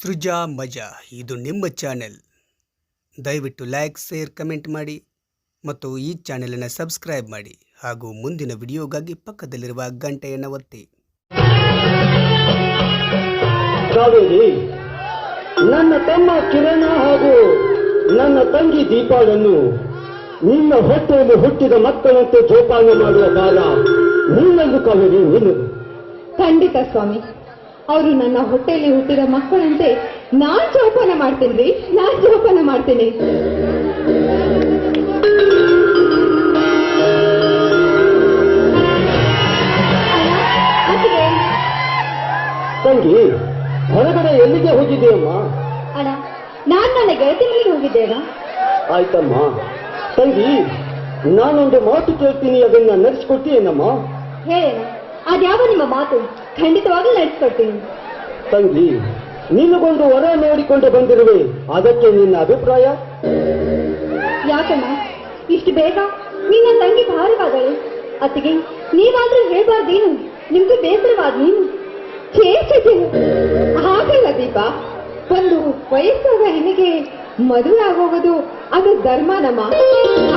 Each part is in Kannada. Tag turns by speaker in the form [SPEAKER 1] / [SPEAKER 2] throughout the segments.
[SPEAKER 1] ಸೃಜಾ ಮಜಾ ಇದು ನಿಮ್ಮ ಚಾನೆಲ್. ದಯವಿಟ್ಟು ಲೈಕ್ ಶೇರ್ ಕಮೆಂಟ್ ಮಾಡಿ ಮತ್ತು ಈ ಚಾನೆಲನ್ನು ಸಬ್ಸ್ಕ್ರೈಬ್ ಮಾಡಿ ಹಾಗೂ ಮುಂದಿನ ವಿಡಿಯೋಗಾಗಿ ಪಕ್ಕದಲ್ಲಿರುವ ಗಂಟೆಯನ್ನು ಒತ್ತಿ.
[SPEAKER 2] ಕಾವೇರಿ ನನ್ನ ತಮ್ಮ ಕಿರಣ ಹಾಗೂ ನನ್ನ ತಂಗಿ ದೀಪಾಳನ್ನು ನಿನ್ನ ಹೊಟ್ಟೆಯಲ್ಲಿ ಹುಟ್ಟಿದ ಮಕ್ಕಳಂತೆ ಜೋಪಾನ ಮಾಡುವ ಕಾಲ ನಿನ್ನನ್ನು ಕಾವೇರಿ ನಿನ್ನದು.
[SPEAKER 3] ಖಂಡಿತ ಸ್ವಾಮಿ. ಅವರು ನನ್ನ ಹೊಟ್ಟೆಯಲ್ಲಿ ಹುಟ್ಟಿದ ಮಕ್ಕಳಂತೆ ನಾನ್ ಜೋಪಾನ ಮಾಡ್ತೀನಿ ನಾನ್ ಜೋಪಾನ ಮಾಡ್ತೀನಿ.
[SPEAKER 2] ತಂಗಿ ಹೊರಗಡೆ ಎಲ್ಲಿಗೆ ಹೋಗಿದೆಯಮ್ಮ
[SPEAKER 3] ಅಣ್ಣ ನಾನ್ ನನ್ನ ಗೆಳತಿ ಮನೆಗೆ ಹೋಗಿದ್ದೇನ
[SPEAKER 2] ಆಯ್ತಮ್ಮ. ತಂಗಿ ನಾನೊಂದು ಮಾತು ಕೇಳ್ತೀನಿ ಅದನ್ನ ನಡೆಸ್ಕೊಡ್ತೀಯೇನಮ್ಮ
[SPEAKER 3] ಹೇಳ ಅದ್ಯಾವ ನಿಮ್ಮ ಮಾತು? ಖಂಡಿತವಾಗ್ಲೂ ನಡೆಸ್ಕೊಡ್ತೀನಿ.
[SPEAKER 2] ತಂಗಿ ನಿನಗೊಂದು ವರ ನೋಡಿಕೊಂಡು ಬಂದಿರುವೆ. ಅದಕ್ಕೆ ನಿನ್ನ ಅಭಿಪ್ರಾಯ?
[SPEAKER 3] ಯಾಕಮ್ಮ? ಇಷ್ಟು ಬೇಗ? ನಿನ್ನ ತಂಗಿ ಭಾರವಾದಳು. ಅತ್ತಿಗೆ ನೀವಾದ್ರೂ ಹೇಳ್ಬಾರ್ದೇನು ನಿಮ್ಗೆ ಬೇಸರವಾದ ನೀನು? ಹಾಗಲ್ಲ ದೀಪ. ಒಂದು ವಯಸ್ಸಾದ ಹೆಣ್ಣಿಗೆ ಮದುವೆ ಆಗೋಗೋದು ಅದು ಧರ್ಮನಮ್ಮ.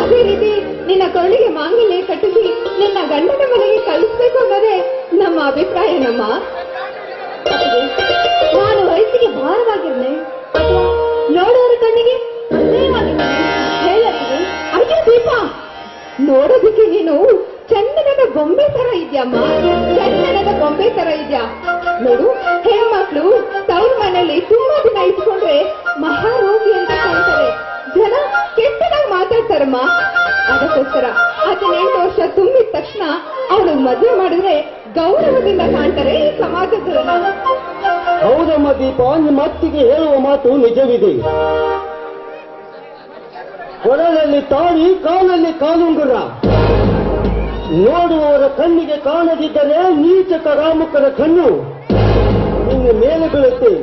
[SPEAKER 3] ಅದೇ ರೀತಿ ನಿನ್ನ ಕರುಳಿಗೆ ಮಾಂಗಲ್ಯ ಕಟ್ಟಿಸಿ ನಿನ್ನ ಗಂಡನ ಮನೆಗೆ ಕಳಿಸ್ಬೇಕು ಅನ್ನೋದೇ ನಮ್ಮ ಅಭಿಪ್ರಾಯ ನಮ್ಮ ನಾನು ವಯಸ್ಸಿಗೆ ಭಾರವಾಗಿರ್ನೆ. ಅಥವಾ ನೋಡೋರ ಕಣ್ಣಿಗೆ ಅಯ್ಯೋ ದೀಪ! ನೋಡೋದಕ್ಕೆ ನೀನು ಚಂದನದ ಗೊಂಬೆ ತರ ಇದ್ಯಮ್ಮ. ಚಂದನದ ಗೊಂಬೆ ತರ ಇದ್ಯಾ. ನೋಡು, ಹೆಣ್ಮಕ್ಳು ತವ್ರ ಮನೆಯಲ್ಲಿ ತುಂಬಾ ದಿನ ಇಟ್ಕೊಂಡ್ರೆ ಮಹಾರೋಗಿ ಅಂತ ಕಾಣ್ತಾರೆ. ಜನ ಕೆಟ್ಟದಾಗಿ ಮಾತಾಡ್ತಾರಮ್ಮ. ಅದಕ್ಕೋಸ್ಕರ ಹದಿನೆಂಟು ವರ್ಷ ತುಂಬಿದ ತಕ್ಷಣ ಅವಳು ಮದುವೆ ಮಾಡಿದ್ರೆ ಗೌರವದಿಂದ ಕಾಣ್ತಾರೆ ಈ ಸಮಾಜದ
[SPEAKER 2] ಹೌದಮ್ಮ ದೀಪ ಒಂದು ಅತ್ತಿಗೆ ಹೇಳುವ ಮಾತು ನಿಜವಿದೆ. ಕೊರಳಲ್ಲಿ ತಾಳಿ, ಕಾಲಲ್ಲಿ ಕಾಲುಂಗುರ. ನೋಡುವವರ ಕಣ್ಣಿಗೆ ಕಾಣದಿದ್ದರೆ ನೀಚಕ ರಾಮುಕರ ಕಣ್ಣು ನಿನ್ನ ಮೇಲೆ ಬೀಳುತ್ತೆ.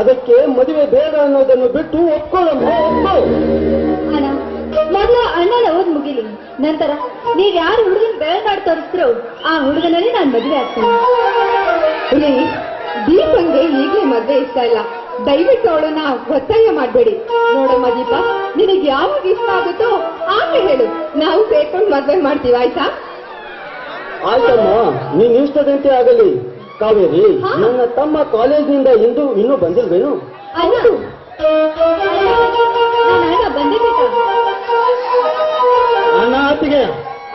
[SPEAKER 2] ಅದಕ್ಕೆ ಮದುವೆ ಬೇಡ ಅನ್ನೋದನ್ನು ಬಿಟ್ಟು ಒಪ್ಕೊಳ್ಳಮ್ಮ ಒಪ್ಪು
[SPEAKER 3] ಅಣ್ಣ ಮೊದಲ ಅಣ್ಣನ ಓದ್ ಮುಗಿಲಿ. ನಂತರ ನೀವ್ ಯಾರು ಹುಡುಗನ್ ಬೆಳಗಾಡ್ ತೋರಿಸ್ತಿರೋ ಆ ಹುಡುಗನಲ್ಲಿ ನಾನು ಮದುವೆ ಆಗ್ತೀನಿ. ದೀಪಂಗೆ ಈಗಲೇ ಮದುವೆ ಇಷ್ಟ ಇಲ್ಲ. ದಯವಿಟ್ಟು ಅವಳನ್ನ ಒತ್ತಾಯ ಮಾಡಬೇಡಿ. ನೋಡಮ್ಮ ದೀಪ ನಿನಗೆ ಯಾವಾಗ ಇಷ್ಟ ಆಗುತ್ತೋ ಆಕೆ ಹೇಳು. ನಾವು ಸೇರ್ಕೊಂಡು ಮದುವೆ ಮಾಡ್ತೀವಿ ಆಯ್ತಾ?
[SPEAKER 2] ಆಯ್ತಮ್ಮ ನೀನ್ ಇಷ್ಟದಂತೆ ಆಗಲಿ. ಕಾವೇರಿ? ನನ್ನ ತಮ್ಮ ಕಾಲೇಜಿನಿಂದ ಇಂದು ಇನ್ನೂ ಬಂದಿಲ್ವೇನು?
[SPEAKER 3] ಅಣ್ಣ ನನ್ನ ಆತಿಗೆ ಬಂದಿರ್ಬೇಕಾ
[SPEAKER 2] ಅಣ್ಣ ಅತ್ತಿಗೆ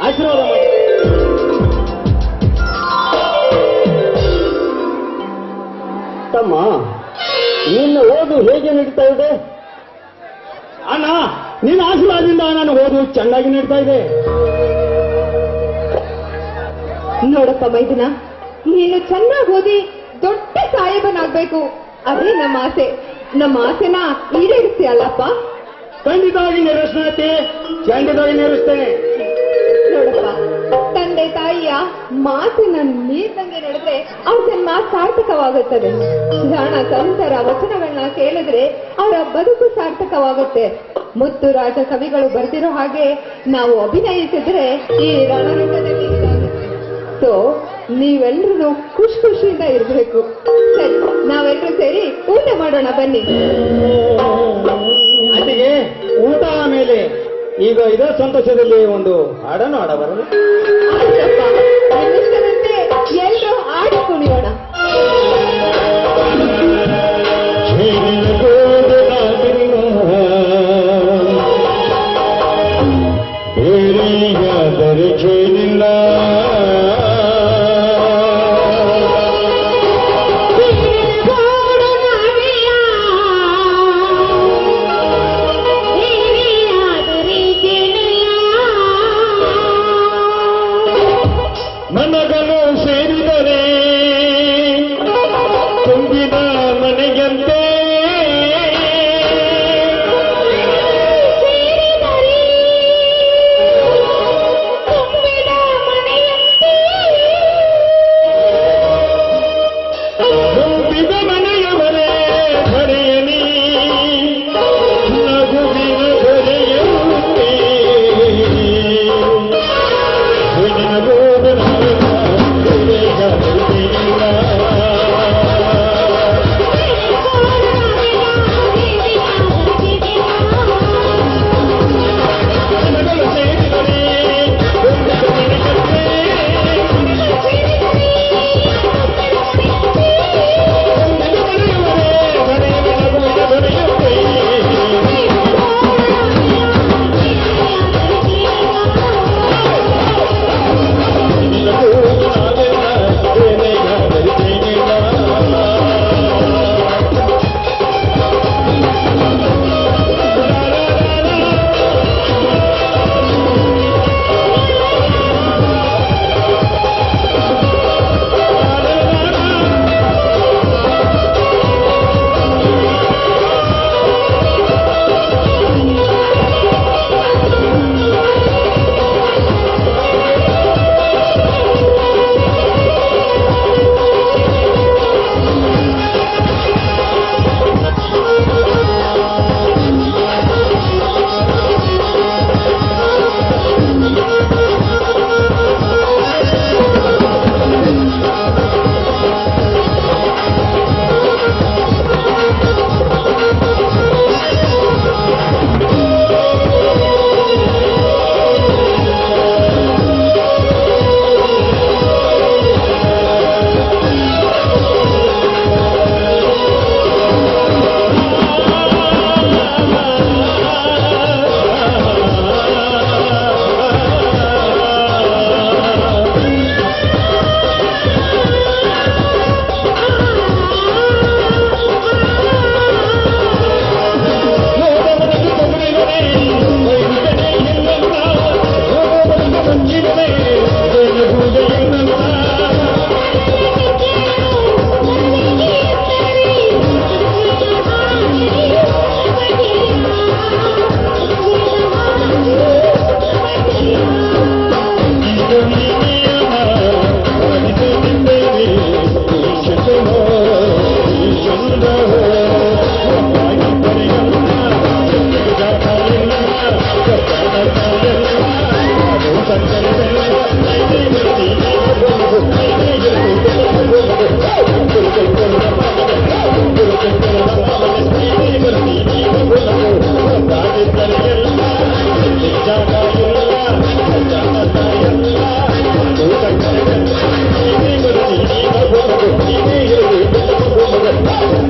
[SPEAKER 2] ಆಶೀರ್ವಾದ ಮಾಡಿ. ತಮ್ಮ ನಿನ್ನ ಓದು ಹೇಗೆ ನಡೀತಾ ಇದೆ? ಅಣ್ಣ ನಿನ್ನ ಆಶೀರ್ವಾದದಿಂದ ನಾನು ಓದು ಚೆನ್ನಾಗಿ ನಡೀತಾ ಇದೆ.
[SPEAKER 3] ನೋಡಪ್ಪ ಮೈದಿನ. ನೀನು ಚೆನ್ನಾಗಿ ಓದಿ ದೊಡ್ಡ ಸಾಹೇಬನಾಗ್ಬೇಕು. ಅದೇ ನಮ್ಮ ಆಸೆ. ನಮ್ಮ ಆಸೆನ ಈಡೇರಿಸ್ತೀಯಲ್ಲಪ್ಪ
[SPEAKER 2] ಖಂಡಿತವಾಗಿ ನೆರವೇರಿಸ್ತೇನೆ ಖಂಡಿತವಾಗಿ ನೆರವೇರಿಸ್ತೇನೆ
[SPEAKER 3] ನೋಡಪ್ಪ ತಂದೆ ತಾಯಿಯ ಮಾತಿನ ನೀರ್ದಂಗೆ ನಡೆದ್ರೆ ಅವ್ರ ಜನ್ಮ ಸಾರ್ಥಕವಾಗುತ್ತದೆ. ಜಾಣ ಸಂತರ ವಚನಗಳನ್ನ ಕೇಳಿದ್ರೆ ಅವರ ಬದುಕು ಸಾರ್ಥಕವಾಗುತ್ತೆ. ಮುತ್ತು ರಾಜ ಕವಿಗಳು ಬರೆದಿರೋ ಹಾಗೆ ನಾವು ಅಭಿನಯಿಸಿದ್ರೆ ಈ ರಣರಂಗದಲ್ಲಿ ಇದಾಗುತ್ತೆ ಸೊ ನೀವೆಲ್ಲರೂ ಖುಷಿ ಖುಷಿಯಿಂದ ಇರಬೇಕು. ಸರಿ ನಾವೆಲ್ಲರೂ ಸೇರಿ ಊಟ ಮಾಡೋಣ ಬನ್ನಿ.
[SPEAKER 2] ಅಲ್ಲಿಗೆ ಊಟ ಆಮೇಲೆ ಈಗ ಇದೇ ಸಂತೋಷದಲ್ಲಿ ಒಂದು ಹಾಡನ್ನು
[SPEAKER 3] ಹಾಡಬಾರದು. ಎಲ್ಲರೂ ಆಡಿ ಕುಣಿಯೋಣ.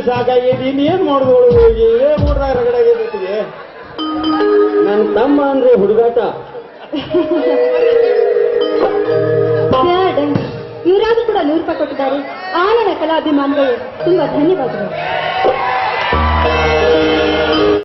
[SPEAKER 4] ಮಾಡಿ ಸಾಕಾಗೈತಿ ಇನ್ನೇನ್ ಮಾಡುದು ಹೋಗಿ? ಇದೇ ಊಟದಾಗ ರಗಡೆ ನನ್ನ ತಮ್ಮ ಅಂದ್ರೆ ಹುಡುಗಾಟ.
[SPEAKER 5] ಇವರಾದ್ರೂ ಕೂಡ ನೂರು ರೂಪಾಯಿ ಕೊಟ್ಟಿದ್ದಾರೆ. ಆ ನನ್ನ ಕಲಾಭಿಮಾನಿಗಳು, ತುಂಬಾ ಧನ್ಯವಾದಗಳು.